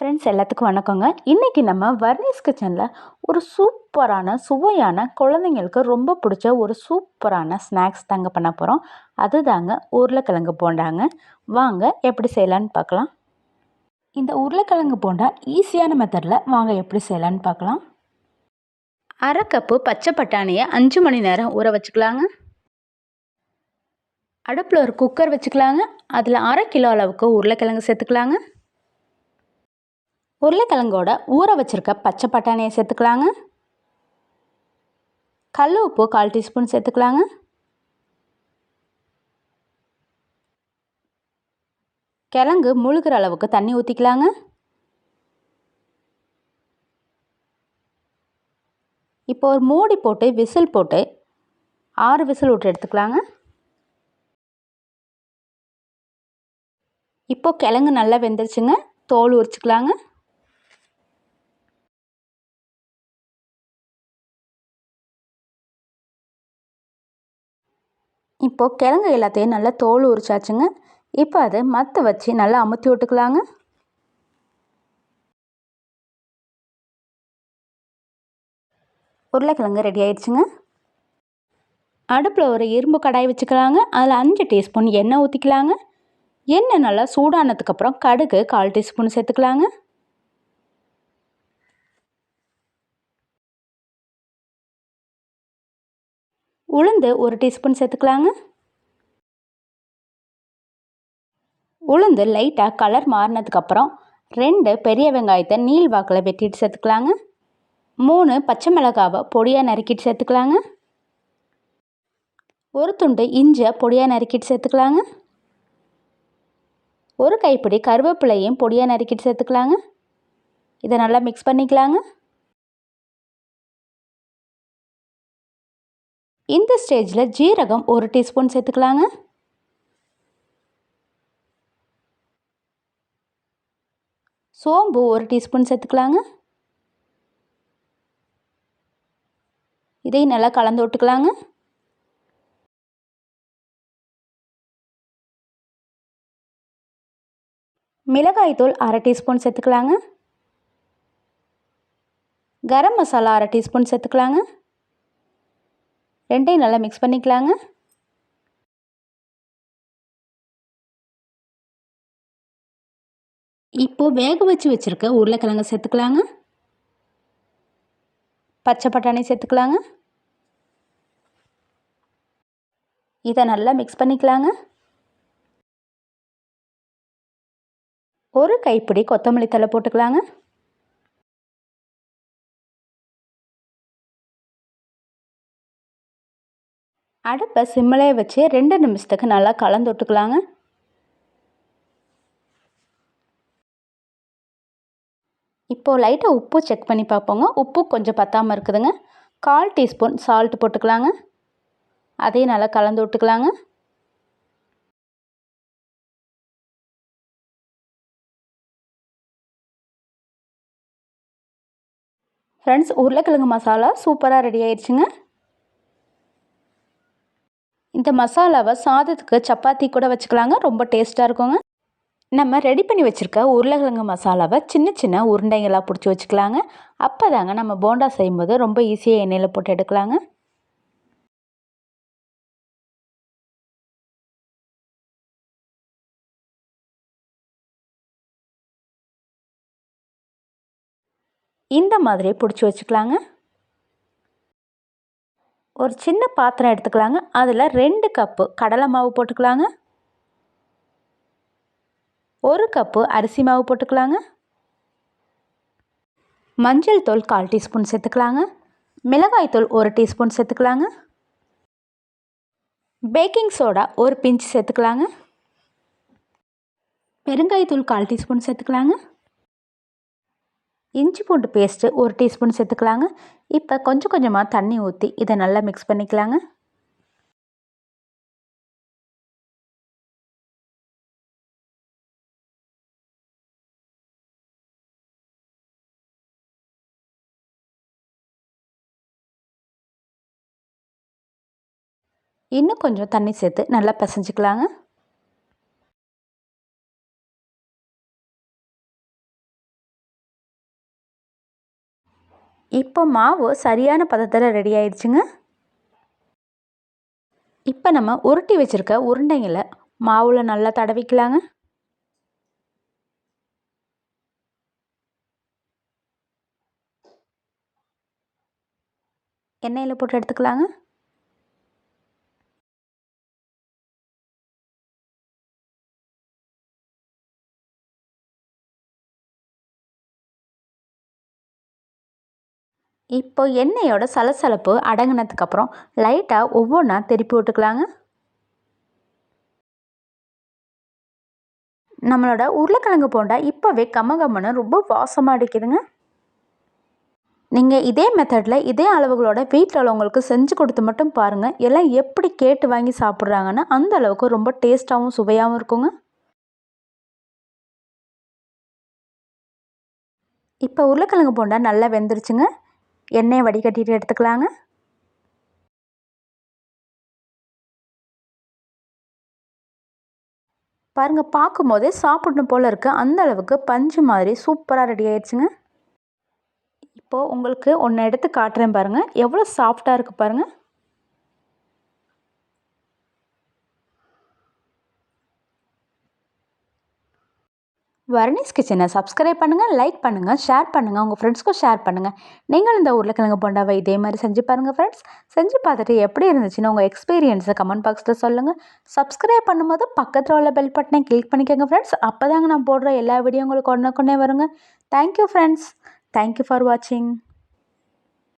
Friends எல்லாத்துக்கும் வணக்கங்க. இன்றைக்கி நம்ம வர்னிஸ் கிச்சனில் ஒரு சூப்பரான சுவையான குழந்தைங்களுக்கு ரொம்ப பிடிச்ச ஒரு சூப்பரான ஸ்நாக்ஸ் தாங்க பண்ண போகிறோம் அதுதாங்க உருளைக்கிழங்கு போண்டாங்க. வாங்க எப்படி செய்யலான்னு பார்க்கலாம். இந்த உருளைக்கிழங்கு போண்டா ஈஸியான மெத்தடில் வாங்க எப்படி செய்யலான்னு பார்க்கலாம். அரை கப்பு பச்சை பட்டாணியை அஞ்சு மணி நேரம் ஊற வச்சுக்கலாங்க. அடுப்பில் ஒரு குக்கர் வச்சுக்கலாங்க. அதில் அரை கிலோ அளவுக்கு உருளைக்கிழங்கு சேர்த்துக்கலாங்க. உருளைக்கிழங்கோட ஊற வச்சுருக்க பச்சை பட்டாணியை சேர்த்துக்கலாங்க. கல் உப்பு கால் டீஸ்பூன் சேர்த்துக்கலாங்க. கிழங்கு முழுகிற அளவுக்கு தண்ணி ஊற்றிக்கலாங்க இப்போ ஒரு மூடி போட்டு விசில் போட்டு ஆறு விசில் விட்டு எடுத்துக்கலாங்க. இப்போ கிழங்கு நல்லா வெந்துருச்சுங்க. தோல் உரிச்சுக்கலாங்க. இப்போது கிழங்கு எல்லாத்தையும் நல்லா தோல் உரிச்சாச்சுங்க. இப்போ அதை மற்ற வச்சு நல்லா அமுத்தி விட்டுக்கலாங்க. உருளைக்கிழங்கு ரெடி ஆயிடுச்சுங்க. அடுப்பில் ஒரு இரும்பு கடாய் வச்சுக்கலாங்க. அதில் அஞ்சு டீஸ்பூன் எண்ணெய் ஊற்றிக்கலாங்க எண்ணெய் நல்லா சூடானதுக்கப்புறம் கடுகு கால் டீஸ்பூன் சேர்த்துக்கலாங்க. உளுந்து ஒரு டீஸ்பூன் சேர்த்துக்கலாங்க. உளுந்து லைட்டாக கலர் மாறினதுக்கப்புறம் ரெண்டு பெரிய வெங்காயத்தை நீள் வாக்கில் வெட்டிட்டு சேர்த்துக்கலாங்க. மூணு பச்சை மிளகாவை பொடியாக நறுக்கிட்டு சேர்த்துக்கலாங்க. ஒரு துண்டு இஞ்சை பொடியாக நறுக்கிட்டு சேர்த்துக்கலாங்க. ஒரு கைப்பிடி கருவேப்பிலையும் பொடியாக நறுக்கிட்டு சேர்த்துக்கலாங்க. இதை நல்லா மிக்ஸ் பண்ணிக்கலாங்க. இந்த ஸ்டேஜில் ஜீரகம் ஒரு டீஸ்பூன் சேர்த்துக்கலாங்க. சோம்பு ஒரு டீஸ்பூன் சேர்த்துக்கலாங்க. இதையும் நல்லா கலந்து விட்டுக்கலாங்க. மிளகாய்த்தூள் அரை டீஸ்பூன் சேர்த்துக்கலாங்க. கரம் மசாலா அரை டீஸ்பூன் சேர்த்துக்கலாங்க. ரெண்டையும் நல்லா மிக்ஸ் பண்ணிக்கலாங்க. இப்போது வேக வச்சு வச்சுருக்க உருளைக்கிழங்கு சேர்த்துக்கலாங்க. பச்சை பட்டாணி சேர்த்துக்கலாங்க. இதை நல்லா மிக்ஸ் பண்ணிக்கலாங்க. ஒரு கைப்பிடி கொத்தமல்லி தலை போட்டுக்கலாங்க. அடுப்பை சிம்மிலே வச்சு ரெண்டு நிமிஷத்துக்கு நல்லா கலந்து விட்டுக்கலாங்க. இப்போது லைட்டாக உப்பு செக் பண்ணி பார்ப்போங்க. உப்பு கொஞ்சம் பத்தாமல் இருக்குதுங்க. கால் டீஸ்பூன் சால்ட் போட்டுக்கலாங்க. அதையும் நல்லா கலந்து விட்டுக்கலாங்க. ஃப்ரெண்ட்ஸ் உருளைக்கிழங்கு மசாலா சூப்பராக ரெடி ஆயிடுச்சுங்க. இந்த மசாலாவை சாதத்துக்கு சப்பாத்தி கூட வச்சுக்கலாங்க. ரொம்ப டேஸ்ட்டாக இருக்குங்க. நம்ம ரெடி பண்ணி வச்சுருக்க உருளைக்கிழங்கு மசாலாவை சின்ன சின்ன உருண்டைங்களாக பிடிச்சி வச்சுக்கலாங்க. அப்போ தாங்க நம்ம போண்டா செய்யும்போது ரொம்ப ஈஸியாக எண்ணெயில் போட்டு எடுக்கலாங்க. இந்த மாதிரி பிடிச்சி வச்சுக்கலாங்க. ஒரு சின்ன பாத்திரம் எடுத்துக்கலாங்க. அதில் ரெண்டு கப்பு கடலை மாவு போட்டுக்கலாங்க. ஒரு கப்பு அரிசி மாவு போட்டுக்கலாங்க. மஞ்சள் தூள் கால் டீஸ்பூன் சேர்த்துக்கலாங்க. மிளகாய் தூள் ஒரு டீஸ்பூன் சேர்த்துக்கலாங்க. பேக்கிங் சோடா ஒரு பிஞ்சு சேர்த்துக்கலாங்க. பெருங்காயத்தூள் கால் டீஸ்பூன் சேர்த்துக்கலாங்க. இஞ்சி பூண்டு பேஸ்ட்டு ஒரு டீஸ்பூன் சேர்த்துக்கலாங்க. இப்போ கொஞ்சம் கொஞ்சமாக தண்ணி ஊற்றி இதை நல்லா மிக்ஸ் பண்ணிக்கலாங்க. இன்னும் கொஞ்சம் தண்ணி சேர்த்து நல்லா பிசைஞ்சிக்கலாங்க. இப்போ மாவு சரியான பதத்தில் ரெடி ஆயிடுச்சுங்க. இப்போ நம்ம உருட்டி வச்சுருக்க உருண்டைங்களை மாவில் நல்லா தடவிக்கலாங்க. எண்ணெயில் போட்டு எடுத்துக்கலாங்க. இப்போ எண்ணெயோட சலசலப்பு அடங்கினதுக்கப்புறம் லைட்டாக ஒவ்வொன்றா திருப்பி விட்டுக்கலாங்க. நம்மளோட உருளைக்கிழங்கு போண்டா இப்போவே கம்ம கம்மன்னு ரொம்ப வாசமாக அடிக்குதுங்க. நீங்கள் இதே மெத்தடில் இதே அளவுகளோட வீட்டில் உள்ளவங்களுக்கு செஞ்சு கொடுத்து மட்டும் பாருங்கள் எல்லாம் எப்படி கேட்டு வாங்கி சாப்பிட்றாங்கன்னு அந்த அளவுக்கு ரொம்ப டேஸ்ட்டாகவும் சுவையாகவும் இருக்குங்க. இப்போ உருளைக்கிழங்கு போண்டா நல்லா வெந்துருச்சுங்க. எண்ணெயை வடிகட்டிட்டு எடுத்துக்கலாங்க. பாருங்கள் பார்க்கும்போதே சாப்பிடணும் போல் இருக்குது அந்த அளவுக்கு பஞ்சு மாதிரி சூப்பராக ரெடி ஆயிடுச்சுங்க. இப்போது உங்களுக்கு ஒன்று எடுத்து காட்டுறேன் பாருங்கள் எவ்வளோ சாஃப்டாக இருக்குது பாருங்கள் வர்ணீஸ் கிச்சனை சப்ஸ்கிரைப் பண்ணுங்கள் லைக் பண்ணுங்கள் ஷேர் பண்ணுங்கள் உங்கள் ஃப்ரெண்ட்ஸ்க்கும் ஷேர் பண்ணுங்கள் நீங்கள் இந்த உருளைக்கிழங்கு போண்டாவை இதே மாதிரி செஞ்சு பாருங்கள் ஃப்ரெண்ட்ஸ் செஞ்சு பார்த்துட்டு எப்படி இருந்துச்சுன்னு உங்கள் எக்ஸ்பீரியன்ஸை கமெண்ட் பாக்ஸில் சொல்லுங்கள் சப்ஸ்கிரைப் பண்ணும்போது பக்கத்தில் உள்ள பெல் பட்டனை கிளிக் பண்ணிக்கோங்க ஃப்ரெண்ட்ஸ் அப்போ தாங்க நான் போடுற எல்லா வீடியோ உங்களுக்கு ஒன்று கொண்டே வருங்க தேங்க்யூ ஃப்ரெண்ட்ஸ் தேங்க்யூ ஃபார் வாட்சிங்